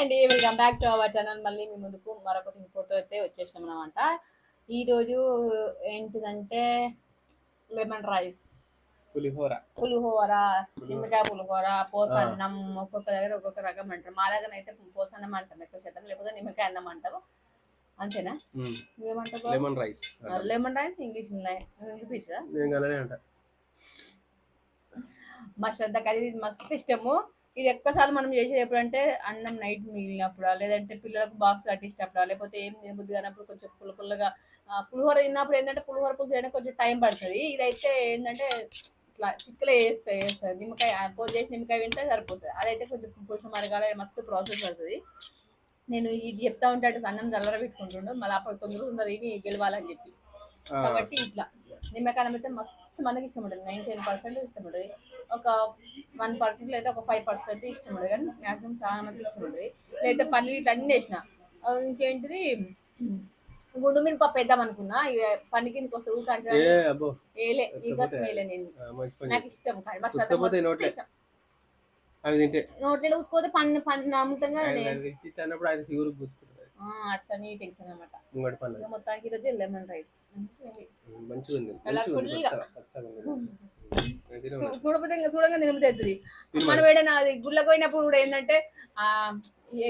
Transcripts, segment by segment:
అండి. Welcome back to our channel మళ్ళీ మీ ముందుకు మరొక ఇంపోర్ట్ అయితే వచ్చేసినాం అనమాట ఈరోజు ఏంటిదంటే లెమన్ రైస్ పులిహోర. పులిహోర నిమ్మకాయ పులిహోర పోసన్నం ఒక్కొక్క దగ్గర ఒక్కొక్క రకం అంటారు. మా దగ్గర అయితే పోసన్నం అంటాం ఎక్కువ శాతం. లేకపోతే నిమ్మకాయ అన్నం అంటారు. అంతేనా? నువ్వేమంటావు lemon rice lemon rice English English మా శ్రద్ధకి అది మస్తు ఇష్టము. ఇది ఎక్కువసార్లు మనం చేసేది ఎప్పుడంటే అన్నం నైట్ మిగిలినప్పుడు లేదంటే పిల్లలకు బాక్స్ కట్టించినప్పుడు లేకపోతే ఏం తినబుద్ధి కానప్పుడు కొంచెం పుల్ల పుల్లగా పులిహోర తిన్నప్పుడు ఏంటంటే పులిహోర పులుసు చేయడానికి కొంచెం టైం పడుతుంది. ఇదైతే ఏంటంటే ఇట్లా చిక్కలే వేస్తాయి వేస్తుంది నిమ్మకాయ పోపు చేసి నిమ్మకాయ వింటే సరిపోతుంది. అదైతే కొంచెం పులుసు మరగాల మస్తు ప్రాసెస్ పడుతుంది. నేను ఇది చెప్తా ఉంటే అటు అన్నం చల్లర పెట్టుకుంటుండు. మళ్ళీ అప్పుడు తొందరగా తొందర ఇది గెలవాలని చెప్పి. కాబట్టి ఇట్లా. నిమ్మకాయ అయితే మస్తు మనకి ఇష్టం ఉంటుంది నైన్ టెన్ పర్సెంట్ ఇష్టం ఉంటుంది ఒక వన్ పర్సెంట్ లేదా ఒక ఫైవ్ పర్సెంట్ ఇష్టం ఉంటుంది కానీ మ్యాక్సిమం చాలా మందికి ఇష్టం ఉంటుంది లేదా పల్లి ఇట్లా అన్నీ వేసిన ఇంకేంటిది? గుండు మీరు పప్పు వేద్దాం అనుకున్నా. పని కిందకి వస్తే ఊక అంటే ఏ అబ్బో. వేయలే. ఇంకా వేయలే నేను. నాకు ఇష్టం కానీ నోట్లే. ఇష్టం. అవి తింటే. నోట్లో ఊసుకోతే పన్ను పన్ను నమ్ముతంగా అది ఫీవర్ గుర్తుకుంటుంది అట్లా నీ టెన్షన్ అనమాట ముంగడి మొత్తానికి ఈరోజు లెమన్ రైస్. మంచిగా ఉంది. చూడపోతే చూడంగా తినబుద్ధి అవుతుంది. మనం ఏడైనా అది గుళ్ళకి పోయినప్పుడు కూడా ఏంటంటే ఆ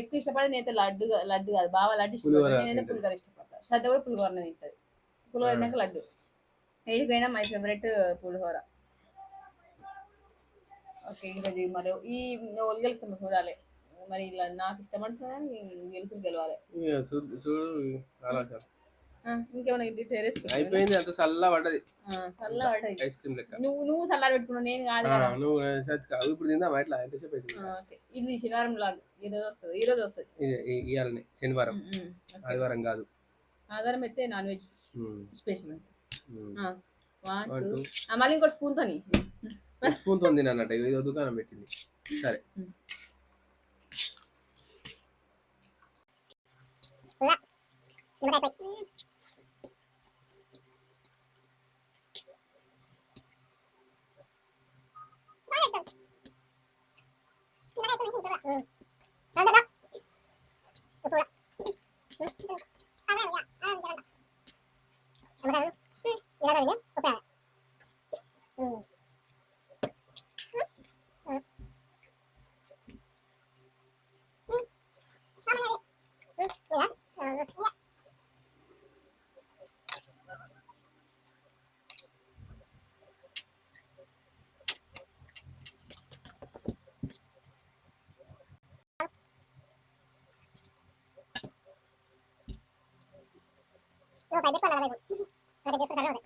ఎక్కువ ఇష్టపడేది నేనైతే లడ్డు లడ్డు కాదు. బాగా లడ్డు ఇష్టపడతాను నేనైతే. పులిహోర ఇష్టపడతాను. శ్రద్ధ కూడా పులిహోర తింటది. పులిహోర తిన్నాక లడ్డు. ఏడికైనా మై ఫేవరెట్ పులిహోర. ఓకే ఈరోజు మరి ఈ గెలుస్తాము చూడాలి మరి ఇలా నాకు ఇష్టపడుతుంది గెలుపు గెలవాలి. చూడు ఇంకేమైనా టెరెస్ అయిపోయింది అంత చల్ల పడ్డది. చల్ల పడ్డది ఐస్ క్రీమ్ లెక్క. నువ్వు నువ్వు చల్లారి పెట్టుకున్నావు నేను కాదు నువ్వు కాదు. ఇప్పుడు తిందామా? ఎట్లా? ఎంతసేపు ఓకే. ఇది శనివారం లాగా. ఈ రోజు వస్తుంది ఈ రోజు వస్తుంది. ఇయ్యాలనే శనివారం. ఆదివారం కాదు. ఆధారం అయితే non veg special. One two. మళ్ళీ ఇంకోటి స్పూన్ తోని స్పూన్తో తినన్నట్టు ఇది దుకాణం పెట్టింది. సరే. Mulut baik-baik. Hmm. Mana tuh? Mana itu? Hmm. Nonton dong. Private call అలవే కొడు అలా చేసుకో సరే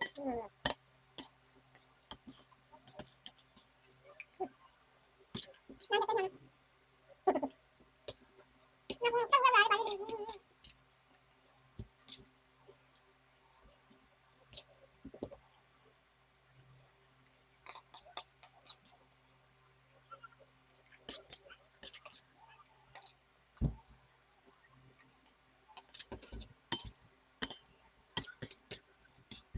嗯。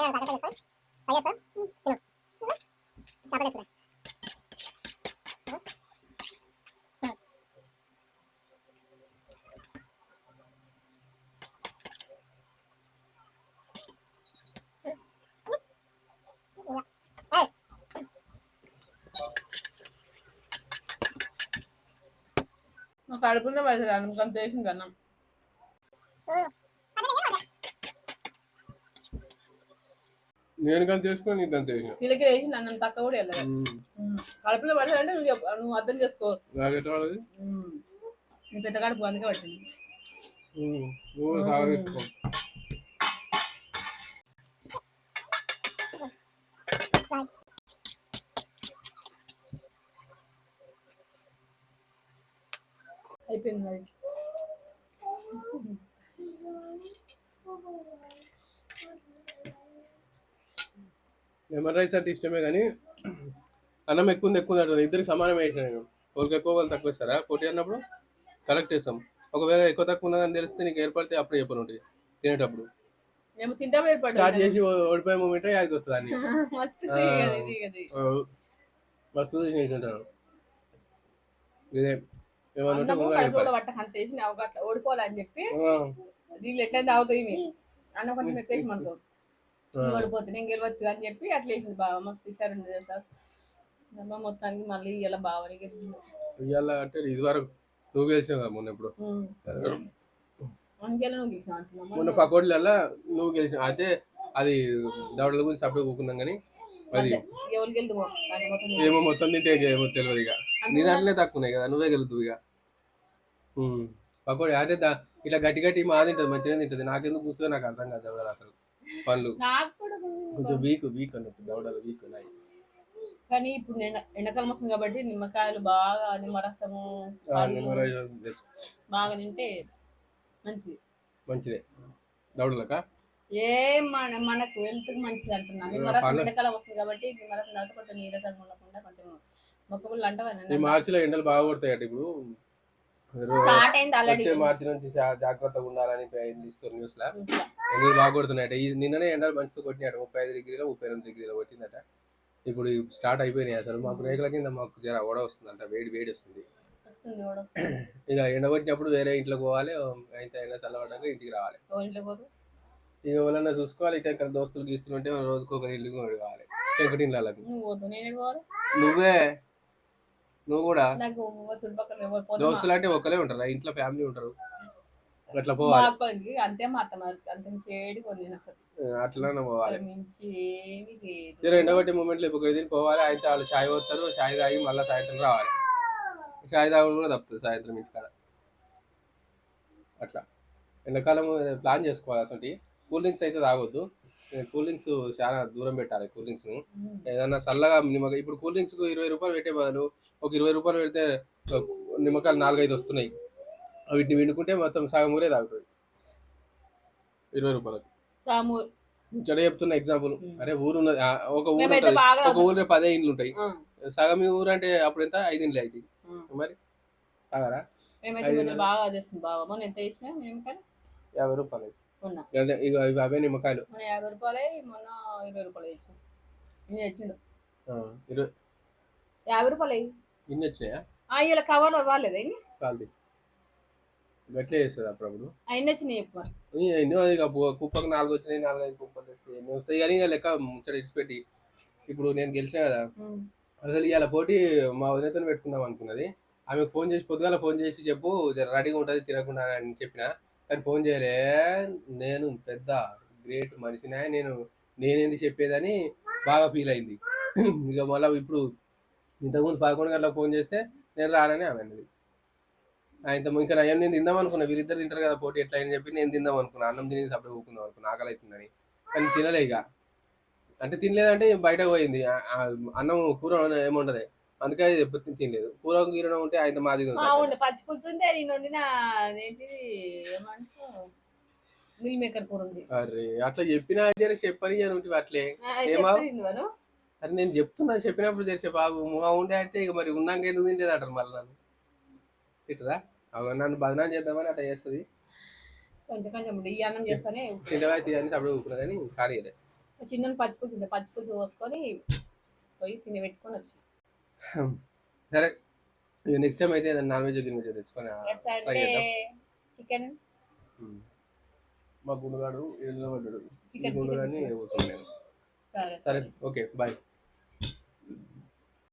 ini nah, Kalau pun ada masalah, kan tesin kan, nam. నేను కానీ చేసుకుని నీకు అంత చేసిన? వీళ్ళకి వేసింది అన్నం తక్కువ కూడా వెళ్ళదు కడుపులో పడుతుంది అంటే నువ్వు చెప్పు- నువ్వు అర్థం చేసుకో. నాకు ఎట్లా పడదు. నీ పెద్ద కడుపు అందుకే పట్టింది. నువ్వు అయిపోయింది లెమన్ రైస్ అంటే ఇష్టమే కానీ అన్నం ఎక్కువ ఉంది, ఎక్కువ అంటుంది ఇద్దరికి సమానం వేసిన నేను. ఒకరికి ఎక్కువ వాళ్ళు తక్కువ ఇస్తారా? పోటీ అన్నప్పుడు కరెక్ట్ వేస్తాం ఒకవేళ ఎక్కువ తక్కువ ఉన్నదని తెలిస్తే నీకు ఏర్పడితే అప్పుడు చెప్పను ఉంటుంది తినేటప్పుడు. మేము తింటాం స్టార్ట్ చేసి ఓడిపోయే మూమెంట్ అది వస్తుంది అన్ని. మస్తు చేసింటాను ఇదే ఓడిపోవాలని చెప్పి వీళ్ళు ఇవి అన్నం కొంచెం ఎక్కువ. ఓడిపోతే నేను గెలవచ్చు అని చెప్పి అట్లా వేసింది బాగా మస్తు ఇచ్చారు చేస్తారు అమ్మ మొత్తానికి మళ్ళీ ఇలా బావని గెలిచింది ఇవాళ అంటే ఇది వరకు నువ్వు గెలిచావు కదా మొన్న ఇప్పుడు అందుకేలా నువ్వు గెలిచావు అంటున్నావు. మొన్న పకోడీలలో నువ్వు గెలిచావు అయితే అది దవడల గురించి సపరేట్ కూకున్నాం కానీ అది. ఏమో మొత్తం తింటే ఏమో తెలియదు ఇక. నీ దాంట్లోనే తక్కువ ఉన్నాయి కదా నువ్వే గెలుతువు ఇక. పకోడీ అంటే దా ఇట్లా గట్టి గట్టి మా తింటుంది మంచిగా తింటుంది. నాకెందుకు కూర్చో నాకు అర్థం కాదు అసలు. పళ్ళు. నాకు కూడా కొంచెం వీక్ వీక్ అన్నట్టు దవడలు వీక్ ఉన్నాయి కానీ ఇప్పుడు నేను ఎండాకాలం వస్తుంది కాబట్టి నిమ్మకాయలు బాగా నిమ్మరసము. బాగా తింటే మంచిది. మంచిదే. దవడలక ఏం మన మనకు హెల్త్ మంచిది అంటున్నా. నిమ్మరసం ఎండాకాలం వస్తుంది కాబట్టి నిమ్మరసం తాగితే కొంచెం నీరసంగా ఉండకుండా కొంచెం ఈ కదా మార్చిలో ఎండలు బాగా కొడతాయట ఇప్పుడు. స్టార్ట్ అయింది ఆల్రెడీ వచ్చే మార్చి నుంచి జాగ్రత్తగా ఉండాలని ఇస్తారు న్యూస్ లా. ఎండలు బాగా కొడుతున్నాయట? ఈ నిన్ననే ఎండలు మంచిగా కొట్టినాయట. ముప్పై ఐదు డిగ్రీలో ముప్పై ఎనిమిది డిగ్రీలో కొట్టిందట. ఇప్పుడు స్టార్ట్ అయిపోయినాయి అసలు. మాకు రేకుల కింద మాకు జర ఓడ వస్తుందంట. వేడి వేడి వస్తుంది. వస్తుంది కూడా వస్తుంది. ఇక ఎండ కొట్టినప్పుడు వేరే ఇంట్లోకి పోవాలి. అయితే ఎండ చల్లబడ్డాక ఇంటికి రావాలి. ఓ ఇంట్లో పోదు. ఇక ఎవరన్నా చూసుకోవాలి. ఇక ఇక్కడ దోస్తులు గీస్తుంటే రోజుకు ఒక ఇల్లు కావాలి ఒకటి ఇళ్ళకి నువ్వు పోదు. నేనే పోవాలి? నువ్వే. నువ్వు కూడా? దోస్తులు అంటే ఒకరే ఉంటారు? ఇంట్లో ఫ్యామిలీ ఉంటారు. అట్లా పోవాలి. అంతే మా అత్త అంత అట్లనే పోవాలి. జర ఎండగొట్టే మూమెంట్లో ఇప్పుడు పోవాలి. అయితే వాళ్ళు చాయ్ పోతారు. చాయ్ తాగి మళ్ళీ సాయంత్రం రావాలి. చాయ్ తాగడం కూడా తప్పుతుంది సాయంత్రం ఇంటికాడ. అట్లా. ఎండాకాలం ప్లాన్ చేసుకోవాలి అసలు కూల్ డ్రింక్స్ అయితే తాగొద్దు. కూల్ డ్రింక్స్ చాలా దూరం పెట్టాలి కూల్ డ్రింక్స్ ఉమ్. ఏదన్నా చల్లగా నిమ్మకాయ ఇప్పుడు కూల్ డ్రింక్స్ ఇరవై రూపాయలు పెట్టే బదులు ఒక ఇరవై రూపాయలు పెడితే నిమ్మకాయలు నాలుగైదు వస్తున్నాయి. వీటిని విండుకుంటే మొత్తం సగం ఊరే తాగుతుంది. ఇరవై రూపాయలకు. చెడ చెప్తున్న ఎగ్జాంపుల్. అరే ఊరు ఉన్నది ఒక ఊరు ఒక ఊరిలో పదే ఇండ్లు ఉంటాయి. సగం ఊరు అంటే అప్పుడు ఎంత? ఐదు ఇండ్లు అవుతాయి ఆ. మరి? తాగరా? బాగా చేస్తుంది బాగా ఎంత ఇచ్చినా యాభై రూపాయలు. ఉన్నా అదే ఇక ఇవి అవే నిమ్మకాయలు. యాభై రూపాయలే మొన్న ఇరవై రూపాయలు ఇచ్చిన నేను తెచ్చిండు. ఇరవై యాభై రూపాయలు. అయ్యి ఇన్ని వచ్చినాయా? ఇలా కవర్లు ఇవ్వలేదు అయ్యి చాలు గట్లే చేస్తుంది అప్పుడప్పుడు అన్ని వచ్చినాయి చెప్పు మరి. ఈ ఎన్నో ఇక పు- కుప్పకు నాలుగు వచ్చినాయి నాలుగు ఐదు కుప్పలు ఎన్ని వస్తాయి. కానీ ఇక లెక్క ముచ్చట ఇచ్చిపెట్టి ఇప్పుడు నేను గెలిచిన కదా. అసలు ఇవాళ పోటీ మా వదినతో పెట్టుకుందాం అనుకున్నది. ఆమెకు ఫోన్ చేసి పొద్దుగాల ఫోన్ చేసి చెప్పు రెడీగా ఉంటుంది తినకుండా అని చెప్పిన. కానీ ఫోన్ చేయలే నేను పెద్ద గ్రేట్ మనిషినే నేను నేనేంది చెప్పేదని బాగా ఫీల్ అయింది. ఇక మళ్ళీ ఇప్పుడు ఇంతకుముందు పదకొండు గంటలకు ఫోన్ చేస్తే నేను రానని ఆమె అన్నది ఆయన ఇంకా నయం నేను తిందాం అనుకున్నా వీరిద్దరు తింటారు కదా పోటీ ఎట్లా అని చెప్పి నేను తిందాం అనుకున్నా అన్నం తినేసి సపరేట్ ఊకుందాం అనుకున్నా ఆకలి అవుతుందని కానీ తినలే ఇక. అంటే తినలేదంటే బయటకు పోయింది. అన్నం కూర ఏముండదు. అందుకే అది ఎప్పుడు తినలేదు. కూర గీరడం ఉంటే ఆయన మాది అవును పచ్చి పులుసు ఉంటే నేను వండిన ఏంటిది ఏమంటారు? మిల్ మేకర్ కూర ఉంది. అరే అట్లా చెప్పినా చెప్పని ఉంటే అట్లే. ఏమా? అది నేను చెప్తున్నా చెప్పినప్పుడు చేసే బాగు మా ఉండే అంటే ఇక మరి ఉన్నాక ఎందుకు తింటేది అంటారు మళ్ళీ నన్ను. తిట్టరా అవ నన్ను బదనాం చేద్దామని అట్లా చేస్తుంది. కొంచెం కొంచెం ఈ అన్నం చేస్తానే. తింటవా తీయని అప్పుడు కానీ కానీ చిన్న పచ్చి పులుసు ఉంది. పచ్చి పులుసు పోసుకొని పోయి తిని పెట్టుకొని వచ్చిన సరే నెక్స్ట్ టైం అయితే ఏదైనా నాన్ వెజ్ గిన్ వెజ్ తెచ్చుకొని ట్రై చేద్దాం. చికెన్. మా గుండుగాడు ఇళ్ళలో పడ్డాడు చికెన్ గుండుగాడిని సరే ఓకే బాయ్.